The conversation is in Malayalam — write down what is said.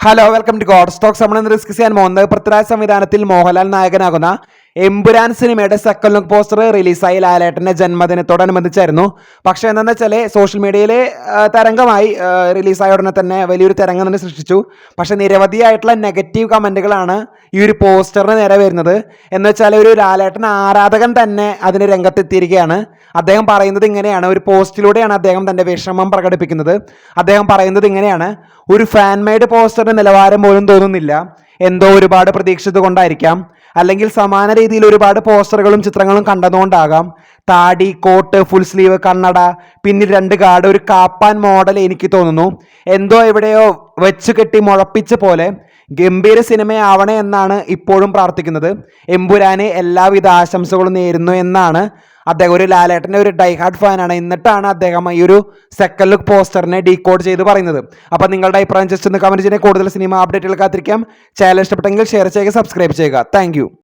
Hello welcome to god stokes നമ്മൾ റിസ്ക് ചെയ്യാൻ പോകുന്നത് പൃഥ്വിരാജ് സംവിധാനത്തിൽ മോഹൻലാൽ നായകനാകുന്ന എമ്പുരാൻ സിനിമയുടെ സെക്കൻഡ് ലുക്ക് പോസ്റ്റർ റിലീസായി ലാലേട്ടന്റെ ജന്മദിനത്തോടനുബന്ധിച്ചായിരുന്നു. പക്ഷേ എന്താണെന്ന് വെച്ചാൽ സോഷ്യൽ മീഡിയയിൽ തരംഗമായി റിലീസായ ഉടനെ തന്നെ വലിയൊരു തരംഗം തന്നെ സൃഷ്ടിച്ചു. പക്ഷേ നിരവധിയായിട്ടുള്ള നെഗറ്റീവ് കമന്റുകളാണ് ഈ ഒരു പോസ്റ്ററിന് നേരെ വരുന്നത്. എന്ന് വെച്ചാൽ ഒരു ലാലേട്ടൻ ആരാധകൻ തന്നെ അതിന് രംഗത്തെത്തിയിരിക്കുകയാണ്. അദ്ദേഹം പറയുന്നത് ഇങ്ങനെയാണ്. ഒരു പോസ്റ്റിലൂടെയാണ് അദ്ദേഹം തന്റെ വിഷമം പ്രകടിപ്പിക്കുന്നത്. അദ്ദേഹം പറയുന്നത് ഇങ്ങനെയാണ്. ഒരു ഫാൻ മെയ്ഡ് പോസ്റ്ററിന്റെ നിലവാരം പോലും തോന്നുന്നില്ല. എന്തോ ഒരുപാട് പ്രതീക്ഷിച്ചത് കൊണ്ടായിരിക്കാം. അല്ലെങ്കിൽ സമാന രീതിയിൽ ഒരുപാട് പോസ്റ്ററുകളും ചിത്രങ്ങളും കണ്ടതുകൊണ്ടാകാം. താടി കോട്ട് ഫുൾ സ്ലീവ് കണ്ണട പിന്നിൽ രണ്ട് കാർഡ് ഒരു കാപ്പാൻ മോഡൽ എനിക്ക് തോന്നുന്നു. എന്തോ എവിടെയോ വെച്ച് കെട്ടി മുഴപ്പിച്ച പോലെ ഗംഭീര സിനിമയാവണേ എന്നാണ് ഇപ്പോഴും പ്രാർത്ഥിക്കുന്നത്. എമ്പുരാനെ എല്ലാവിധ ആശംസകളും നേരുന്നു എന്നാണ് അദ്ദേഹം ഒരു ലാലേട്ടന്റെ ഒരു ഡൈഹാർഡ് ഫാനാണ് എന്നിട്ടാണ് അദ്ദേഹം ഈ ഒരു സെക്കൻഡ് ലുക്ക് പോസ്റ്ററിനെ ഡീകോഡ് ചെയ്ത് പറയുന്നത്. അപ്പോൾ നിങ്ങളുടെ അഭിപ്രായം ജസ്റ്റ് ഒന്ന് കമന്റ് ചെയ്യുന്ന കൂടുതൽ സിനിമ അപ്ഡേറ്റുകൾ കാത്തിരിക്കാം. ചാനൽ ഇഷ്ടപ്പെട്ടെങ്കിൽ ഷെയർ ചെയ്യുക സബ്സ്ക്രൈബ് ചെയ്യുക. താങ്ക്